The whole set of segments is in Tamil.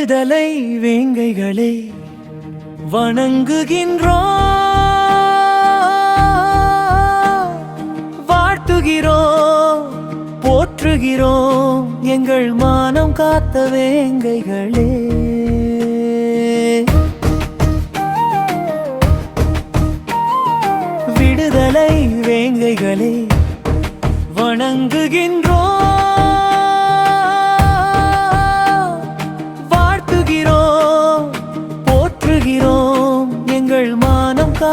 விடுதலை வேங்கைகளே வணங்குகின்றோம். வாழ்த்துகிறோம் போற்றுகிறோம் எங்கள் மானம் காத்த வேங்கைகளே. விடுதலை வேங்கைகளே வணங்குகின்றோம்.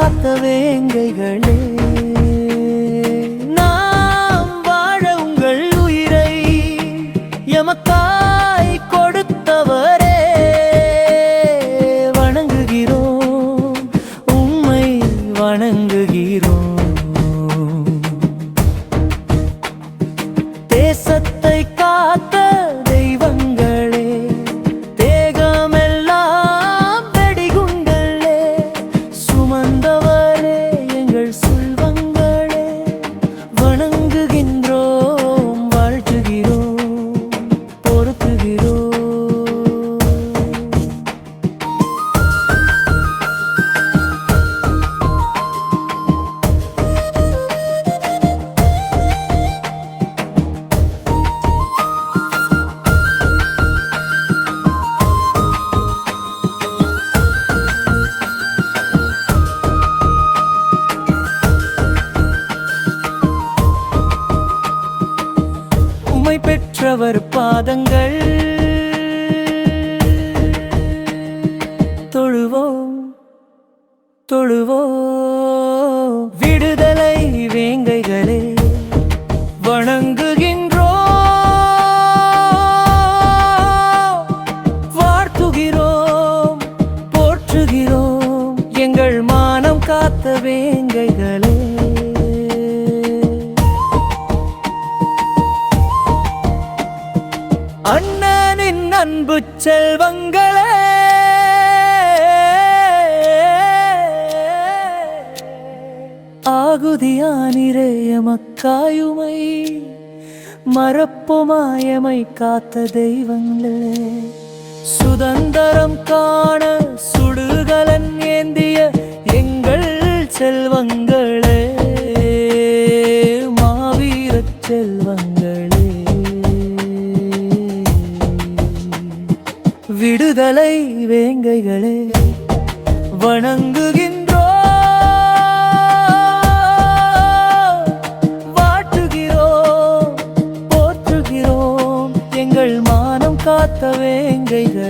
காத்த வேங்கைகளே நாம் வாழ உங்கள் உயிரை எமக்காய் கொடுத்தவரே. வணங்குகிறோம் உம்மை வணங்குகிறோம். தேசத்தை காத்த உமை பாதங்கள். தொழுவோம் தொழுவோ விடுதலை வேங்கைகளே வணங்குகின்றோ வாழ்த்துகிறோம் போற்றுகிறோம். எங்கள் மானம் காத்த வேங்க அன்பு செல்வங்களே ஆகுதியானிரேய மக்காயுமை மறப்புமாயமை காத்த தெய்வங்களே. சுதந்திரம் காண சுடுகலன் ஏந்திய எங்கள் செல்வங்களே. விடுதலை வேங்கைகளே வணங்குகின்றோ வாட்டுகிறோம் போற்றுகிறோம். எங்கள் மானம் காத்த வேங்கைகள்